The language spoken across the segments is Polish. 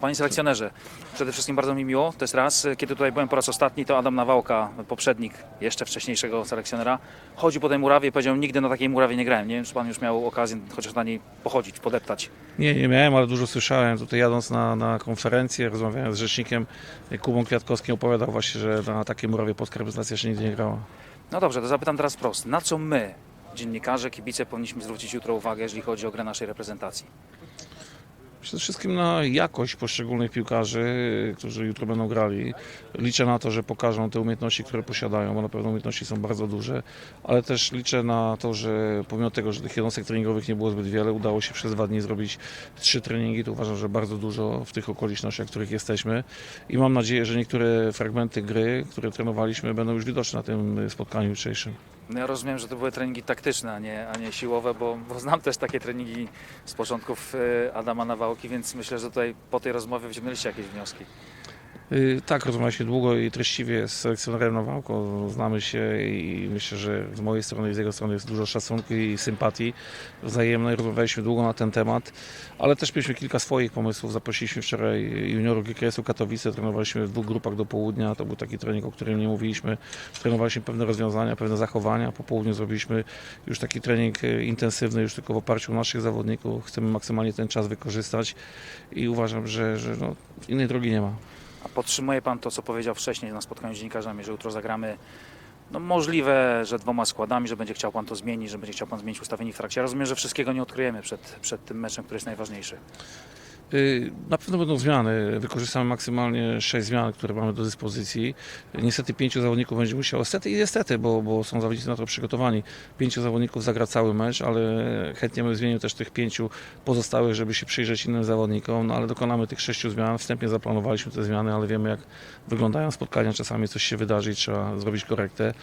Panie selekcjonerze, przede wszystkim bardzo mi miło, to jest raz. Kiedy tutaj byłem po raz ostatni, to Adam Nawałka, poprzednik jeszcze wcześniejszego selekcjonera, chodził po tej murawie i powiedział, nigdy na takiej murawie nie grałem. Nie wiem, czy Pan już miał okazję chociaż na niej pochodzić, podeptać. Nie, nie miałem, ale dużo słyszałem. Tutaj jadąc na, na konferencję, rozmawiałem z rzecznikiem Kubą Kwiatkowskim, opowiadał właśnie, że na takiej murawie polska reprezentacja jeszcze nigdy nie grała. No dobrze, to zapytam teraz prosto. Na co my, dziennikarze, kibice, powinniśmy zwrócić jutro uwagę, jeżeli chodzi o grę naszej reprezentacji? Przede wszystkim na jakość poszczególnych piłkarzy, którzy jutro będą grali. Liczę na to, że pokażą te umiejętności, które posiadają, bo na pewno umiejętności są bardzo duże, ale też liczę na to, że pomimo tego, że tych jednostek treningowych nie było zbyt wiele, udało się przez dwa dni zrobić trzy treningi, to uważam, że bardzo dużo w tych okolicznościach, w których jesteśmy i mam nadzieję, że niektóre fragmenty gry, które trenowaliśmy, będą już widoczne na tym spotkaniu jutrzejszym. No ja rozumiem, że to były treningi taktyczne, a nie, a nie siłowe, bo, bo znam też takie treningi z początków e, Adama Nawałki, więc myślę, że tutaj po tej rozmowie wyciągnęliście jakieś wnioski. Y, Tak, rozmawialiśmy długo i treściwie z selekcjonerem Nawałką. Znamy się i myślę, że z mojej strony i z jego strony jest dużo szacunku i sympatii wzajemnej. Rozmawialiśmy długo na ten temat, ale też mieliśmy kilka swoich pomysłów. Zaprosiliśmy wczoraj juniorów GKS-u Katowice, trenowaliśmy w dwóch grupach do południa. To był taki trening, o którym nie mówiliśmy. Trenowaliśmy pewne rozwiązania, pewne zachowania. Po południu zrobiliśmy już taki trening y, intensywny, już tylko w oparciu o naszych zawodników. Chcemy maksymalnie ten czas wykorzystać i uważam, że, że no, innej drogi nie ma. A podtrzymuje Pan to, co powiedział wcześniej na spotkaniu z dziennikarzami, że jutro zagramy no możliwe, że dwoma składami, że będzie chciał Pan to zmienić, że będzie chciał Pan zmienić ustawienie w trakcie. Ja rozumiem, że wszystkiego nie odkryjemy przed, przed tym meczem, który jest najważniejszy. Y, Na pewno będą zmiany. Wykorzystamy maksymalnie 6 zmian, które mamy do dyspozycji. Niestety pięciu zawodników będzie musiało, stety i niestety, bo, bo są zawodnicy na to przygotowani. Pięciu zawodników zagra cały mecz, ale chętnie bym zmienił też tych pięciu pozostałych, żeby się przyjrzeć innym zawodnikom, no ale dokonamy tych sześciu zmian. Wstępnie zaplanowaliśmy te zmiany, ale wiemy jak wyglądają spotkania. Czasami coś się wydarzy i trzeba zrobić korektę.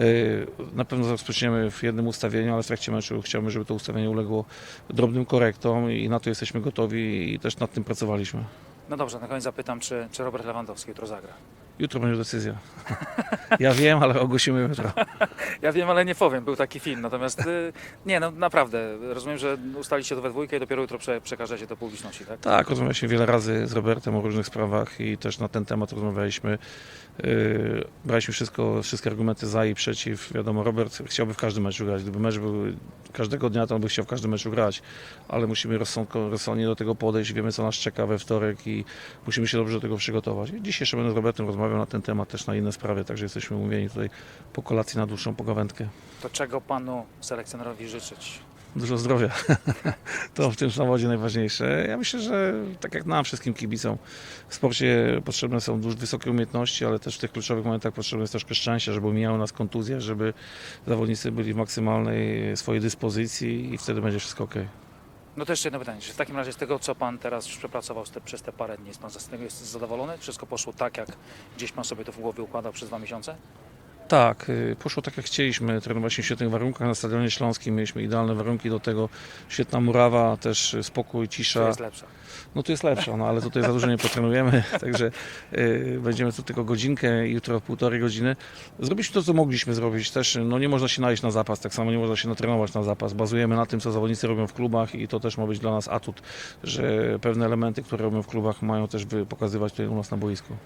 Y, Na pewno rozpoczniemy w jednym ustawieniu, ale w trakcie meczu chciałbym, żeby to ustawienie uległo drobnym korektom i na to jesteśmy gotowi też nad tym pracowaliśmy. No dobrze, na koniec zapytam, czy, czy Robert Lewandowski jutro zagra. Jutro będzie decyzja. Ja wiem, ale ogłosimy jutro. Ja wiem, ale nie powiem, był taki film. Natomiast y, nie, no naprawdę, rozumiem, że ustaliście to we dwójkę i dopiero jutro prze, przekażecie to publiczności, tak? Tak, rozmawialiśmy wiele razy z Robertem o różnych sprawach i też na ten temat rozmawialiśmy. Yy, braliśmy wszystko, wszystkie argumenty za i przeciw. Wiadomo, Robert chciałby w każdym meczu grać. Gdyby mecz był każdego dnia, to on by chciał w każdym meczu grać, ale musimy rozsądko, rozsądnie do tego podejść. Wiemy, co nas czeka we wtorek i musimy się dobrze do tego przygotować. Dziś jeszcze będę z Robertem rozmawiał na ten temat, też na inne sprawy, także jesteśmy umówieni tutaj po kolacji na dłuższą pogawędkę. To czego Panu selekcjonerowi życzyć? Dużo zdrowia. to w tym zawodzie najważniejsze. Ja myślę, że tak jak nam, wszystkim kibicom, w sporcie potrzebne są dużo wysokie umiejętności, ale też w tych kluczowych momentach potrzebne jest troszkę szczęścia, żeby mijały nas kontuzje, żeby zawodnicy byli w maksymalnej swojej dyspozycji i wtedy będzie wszystko ok. No to jeszcze jedno pytanie. Czy w takim razie z tego, co Pan teraz już przepracował te, przez te parę dni, jest Pan z tego jest zadowolony? Wszystko poszło tak, jak gdzieś Pan sobie to w głowie układał przez dwa miesiące? Tak, y, poszło tak jak chcieliśmy. Trenowaliśmy w świetnych warunkach na Stadionie Śląskim, mieliśmy idealne warunki do tego. Świetna murawa, też spokój, cisza. jest lepsza? No tu jest lepsza, no ale tutaj za dużo nie potrenujemy, także y, będziemy tu tylko godzinkę, jutro półtorej godziny. Zrobiliśmy to, co mogliśmy zrobić. Też no, nie można się najeść na zapas, tak samo nie można się natrenować na zapas. Bazujemy na tym, co zawodnicy robią w klubach i to też ma być dla nas atut, że pewne elementy, które robią w klubach mają też pokazywać tutaj u nas na boisku.